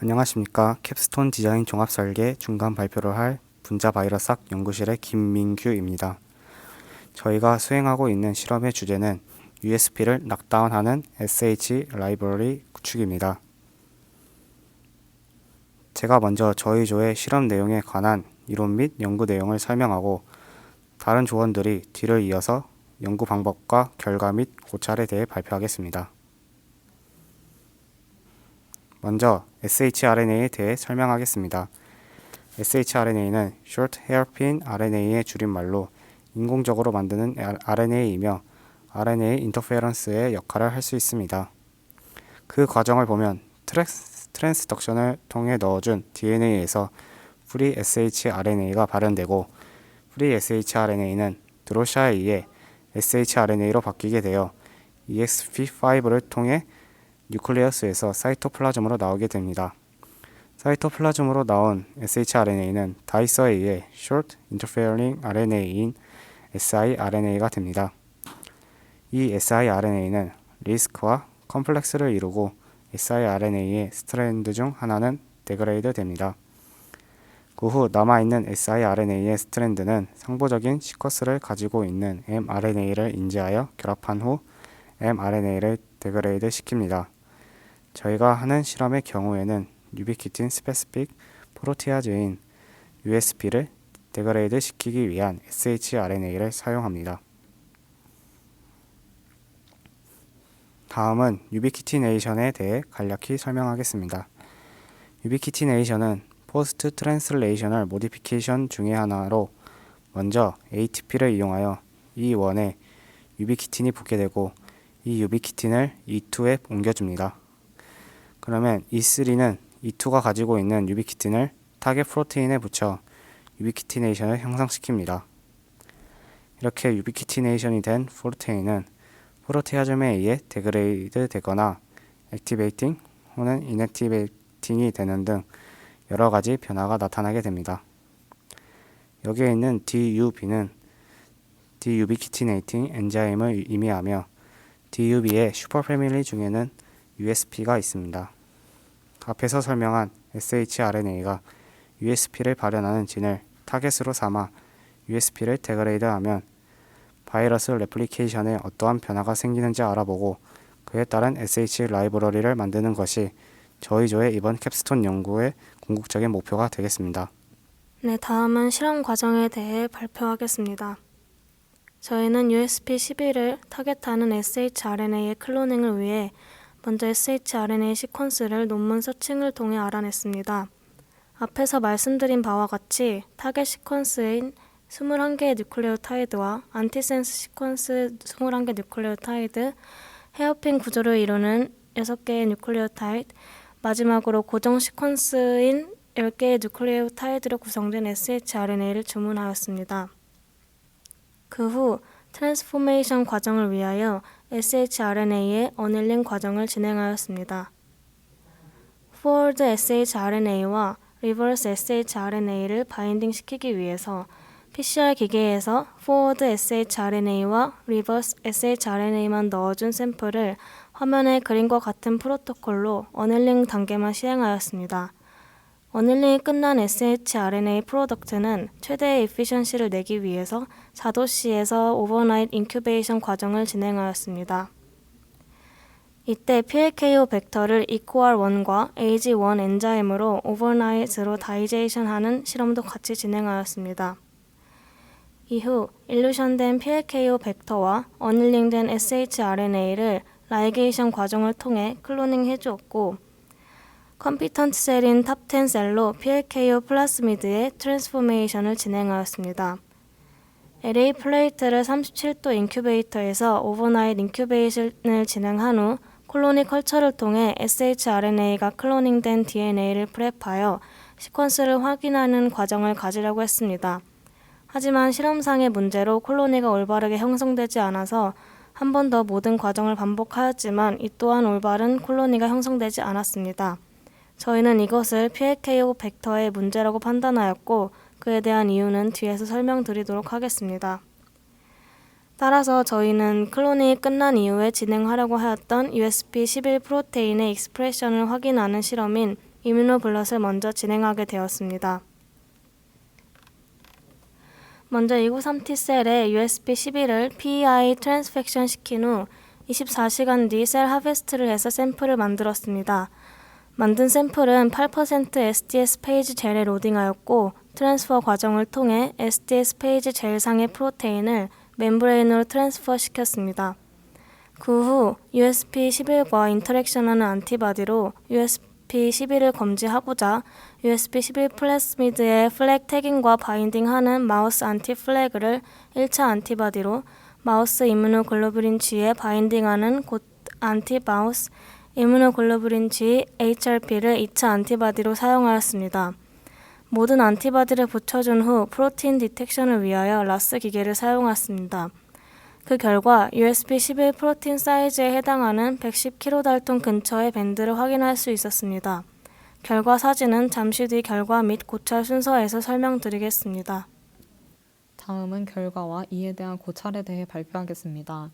안녕하십니까. 캡스톤 디자인 종합 설계 중간 발표를 할 분자 바이러스학 연구실의 김민규입니다. 저희가 수행하고 있는 실험의 주제는 USP를 낙다운하는 SH 라이브러리 구축입니다. 제가 먼저 저희 조의 실험 내용에 관한 이론 및 연구 내용을 설명하고 다른 조원들이 뒤를 이어서 연구 방법과 결과 및 고찰에 대해 발표하겠습니다. 먼저 shRNA에 대해 설명하겠습니다. shRNA는 Short Hairpin RNA의 줄임말로 인공적으로 만드는 RNA이며 RNA 인터페런스의 역할을 할 수 있습니다. 그 과정을 보면 트랜스, 트랜스덕션을 통해 넣어준 DNA에서 프리 shRNA가 발현되고 프리 shRNA는 드로샤에 의해 shRNA로 바뀌게 되어 EXP5를 통해 뉴클레어스에서 사이토플라즘으로 나오게 됩니다. 사이토플라즘으로 나온 shRNA는 다이서에 의해 Short Interfering RNA인 siRNA가 됩니다. 이 siRNA는 리스크와 컴플렉스를 이루고 siRNA의 스트랜드 중 하나는 데그레이드 됩니다. 그 후 남아있는 siRNA의 스트랜드는 상보적인 시커스를 가지고 있는 mRNA를 인지하여 결합한 후 mRNA를 데그레이드 시킵니다. 저희가 하는 실험의 경우에는 유비키틴 스페시픽 프로티아즈인 USP를 데그레이드 시키기 위한 shRNA를 사용합니다. 다음은 유비키티네이션에 대해 간략히 설명하겠습니다. 유비키티네이션은 포스트 트랜슬레이셔널 모디피케이션 중의 하나로 먼저 ATP를 이용하여 이 원에 유비키틴이 붙게 되고 이 유비키틴을 E2에 옮겨줍니다. 그러면 E3는 E2가 가지고 있는 유비키틴을 타겟 프로테인에 붙여 유비키티네이션을 형성시킵니다. 이렇게 유비키티네이션이 된 프로테인은 프로테아즘에 의해 데그레이드 되거나 액티베이팅 또는 인액티베이팅이 되는 등 여러 가지 변화가 나타나게 됩니다. 여기에 있는 DUB는 디유비키티네이팅 엔자임을 의미하며 DUB의 슈퍼패밀리 중에는 USP가 있습니다. 앞에서 설명한 shRNA가 USP를 발현하는 진을 타겟으로 삼아 USP를 데그레이드하면 바이러스 레플리케이션에 어떠한 변화가 생기는지 알아보고 그에 따른 SH 라이브러리를 만드는 것이 저희 조의 이번 캡스톤 연구의 궁극적인 목표가 되겠습니다. 네, 다음은 실험 과정에 대해 발표하겠습니다. 저희는 USP11을 타겟하는 shRNA의 클로닝을 위해 먼저 shRNA 시퀀스를 논문 서칭을 통해 알아냈습니다. 앞에서 말씀드린 바와 같이 타겟 시퀀스인 21개의 뉴클레오타이드와 안티센스 시퀀스 21개 뉴클레오타이드, 헤어핀 구조를 이루는 6개의 뉴클레오타이드, 마지막으로 고정 시퀀스인 10개의 뉴클레오타이드로 구성된 shRNA를 주문하였습니다. 그 후 트랜스포메이션 과정을 위하여 shRNA의 어닐링 과정을 진행하였습니다. forward shRNA와 reverse shRNA를 바인딩 시키기 위해서 PCR 기계에서 forward shRNA와 reverse shRNA만 넣어준 샘플을 화면의 그림과 같은 프로토콜로 어닐링 단계만 시행하였습니다. 어닐링이 끝난 shRNA 프로덕트는 최대의 에피션시를 내기 위해서 4도씨에서 오버나잇 인큐베이션 과정을 진행하였습니다. 이때 PLKO 벡터를 EQR1과 AG1 엔자임으로 오버나잇으로 다이제이션하는 실험도 같이 진행하였습니다. 이후 일루션된 PLKO 벡터와 어닐링된 shRNA를 라이게이션 과정을 통해 클로닝 해주었고 컴피턴트 셀인 탑10 셀로 PLKO 플라스미드의 트랜스포메이션을 진행하였습니다. LA 플레이트를 37도 인큐베이터에서 오버나잇 인큐베이션을 진행한 후 콜로니 컬처를 통해 shRNA가 클로닝된 DNA를 프랩하여 시퀀스를 확인하는 과정을 가지려고 했습니다. 하지만 실험상의 문제로 콜로니가 올바르게 형성되지 않아서 한 번 더 모든 과정을 반복하였지만 이 또한 올바른 콜로니가 형성되지 않았습니다. 저희는 이것을 PLKO 벡터의 문제라고 판단하였고 그에 대한 이유는 뒤에서 설명드리도록 하겠습니다. 따라서 저희는 클로닝이 끝난 이후에 진행하려고 하였던 USP11 프로테인의 익스프레션을 확인하는 실험인 이뮤노블럿을 먼저 진행하게 되었습니다. 먼저 293T셀에 USB-11을 PEI 트랜스펙션 시킨 후 24시간 뒤 셀 하베스트를 해서 샘플을 만들었습니다. 만든 샘플은 8% SDS 페이지 젤에 로딩하였고 트랜스퍼 과정을 통해 SDS 페이지 젤상의 프로테인을 멤브레인으로 트랜스퍼 시켰습니다. 그 후 USB11과 인터랙션하는 안티바디로 USB11을 검지하고자 USB11 플래스미드의 플래그 태깅과 바인딩하는 마우스 안티 플래그를 1차 안티바디로 마우스 이뮤노글로불린 G에 바인딩하는 곧 안티 마우스 이뮤노글로불린 G HRP를 2차 안티바디로 사용하였습니다. 모든 안티바디를 붙여준 후 프로틴 디텍션을 위하여 라스 기계를 사용하였습니다. 그 결과 USB-11 프로틴 사이즈에 해당하는 110kDalton 근처의 밴드를 확인할 수 있었습니다. 결과 사진은 잠시 뒤 결과 및 고찰 순서에서 설명드리겠습니다. 다음은 결과와 이에 대한 고찰에 대해 발표하겠습니다.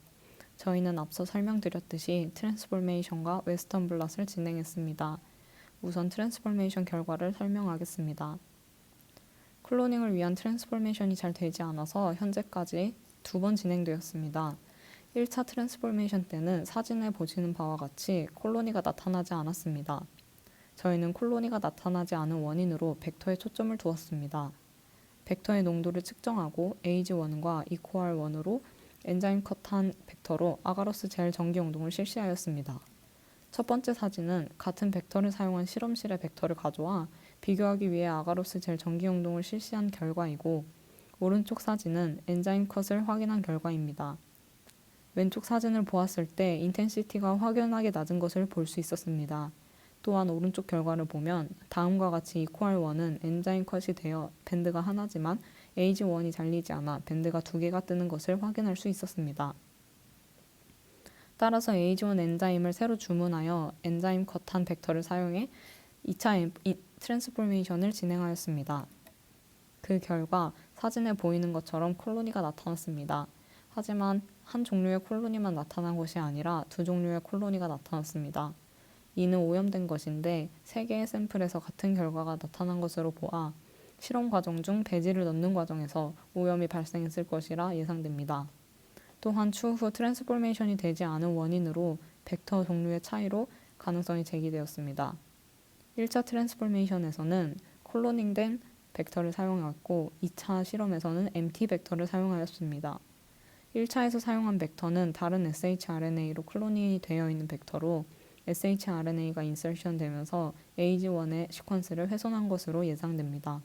저희는 앞서 설명드렸듯이 트랜스포메이션과 웨스턴 블럿을 진행했습니다. 우선 트랜스포메이션 결과를 설명하겠습니다. 클로닝을 위한 트랜스포메이션이 잘 되지 않아서 현재까지 두 번 진행되었습니다. 1차 트랜스포메이션 때는 사진에 보시는 바와 같이 콜로니가 나타나지 않았습니다. 저희는 콜로니가 나타나지 않은 원인으로 벡터에 초점을 두었습니다. 벡터의 농도를 측정하고 AG1과 이코알 1으로 엔자임 컷한 벡터로 아가로스 젤 전기 용동을 실시하였습니다. 첫 번째 사진은 같은 벡터를 사용한 실험실의 벡터를 가져와 비교하기 위해 아가로스 젤 전기 용동을 실시한 결과이고 오른쪽 사진은 엔자임 컷을 확인한 결과입니다. 왼쪽 사진을 보았을 때 인텐시티가 확연하게 낮은 것을 볼 수 있었습니다. 또한 오른쪽 결과를 보면 다음과 같이 이코알 1은 엔자임 컷이 되어 밴드가 하나지만 AG1이 잘리지 않아 밴드가 두 개가 뜨는 것을 확인할 수 있었습니다. 따라서 AG1 엔자임을 새로 주문하여 엔자임 컷한 벡터를 사용해 2차 이 트랜스포메이션을 진행하였습니다. 그 결과 사진에 보이는 것처럼 콜로니가 나타났습니다. 하지만 한 종류의 콜로니만 나타난 것이 아니라 두 종류의 콜로니가 나타났습니다. 이는 오염된 것인데 세 개의 샘플에서 같은 결과가 나타난 것으로 보아 실험 과정 중 배지를 넣는 과정에서 오염이 발생했을 것이라 예상됩니다. 또한 추후 트랜스포메이션이 되지 않은 원인으로 벡터 종류의 차이로 가능성이 제기되었습니다. 1차 트랜스포메이션에서는 콜로닝된 벡터를 사용하였고 2차 실험에서는 MT 벡터를 사용하였습니다. 1차에서 사용한 벡터는 다른 shRNA로 클로닝이 되어 있는 벡터로 shRNA가 인설션 되면서 AG1의 시퀀스를 훼손한 것으로 예상됩니다.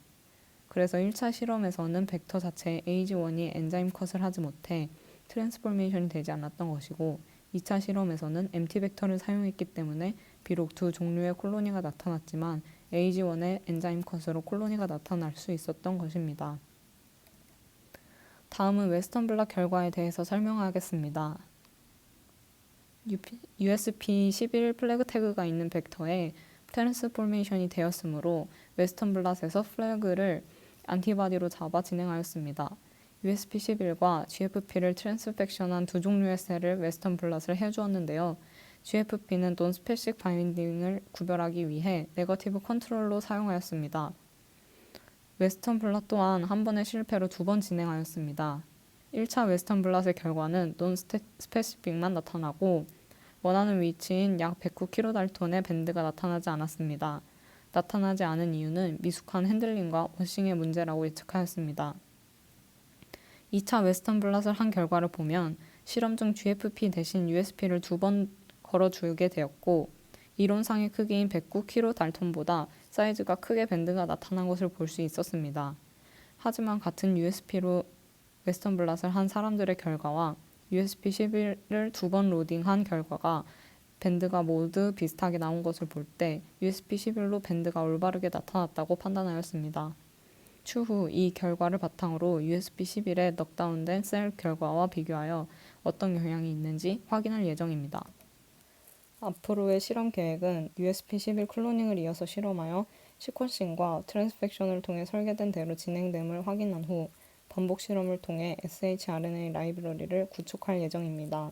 그래서 1차 실험에서는 벡터 자체에 AG1이 엔자임 컷을 하지 못해 트랜스포메이션이 되지 않았던 것이고 2차 실험에서는 MT 벡터를 사용했기 때문에 비록 두 종류의 콜로니가 나타났지만 AG1의 엔자임 컷으로 콜로니가 나타날 수 있었던 것입니다. 다음은 웨스턴 블락 결과에 대해서 설명하겠습니다. USP11 플래그 태그가 있는 벡터에 트랜스포메이션이 되었으므로 웨스턴 블락에서 플래그를 안티바디로 잡아 진행하였습니다. USP11과 GFP를 트랜스펙션한 두 종류의 셀을 웨스턴 블락을 해주었는데요. GFP는 논스페식 바인딩을 구별하기 위해 네거티브 컨트롤로 사용하였습니다. 웨스턴 블랏 또한 한 번의 실패로 두 번 진행하였습니다. 1차 웨스턴 블랏의 결과는 논 스페시픽만 나타나고 원하는 위치인 약 109kDalton의 밴드가 나타나지 않았습니다. 나타나지 않은 이유는 미숙한 핸들링과 워싱의 문제라고 예측하였습니다. 2차 웨스턴 블랏을 한 결과를 보면 실험 중 GFP 대신 USP를 두 번 걸어주게 되었고 이론상의 크기인 109kDalton보다 사이즈가 크게 밴드가 나타난 것을 볼 수 있었습니다. 하지만 같은 USP로 웨스턴 블랏을 한 사람들의 결과와 USB11을 두 번 로딩한 결과가 밴드가 모두 비슷하게 나온 것을 볼 때 USB11로 밴드가 올바르게 나타났다고 판단하였습니다. 추후 이 결과를 바탕으로 USB11의 넉다운된 셀 결과와 비교하여 어떤 영향이 있는지 확인할 예정입니다. 앞으로의 실험 계획은 USB11 클로닝을 이어서 실험하여 시퀀싱과 트랜스펙션을 통해 설계된 대로 진행됨을 확인한 후 반복 실험을 통해 shRNA 라이브러리를 구축할 예정입니다.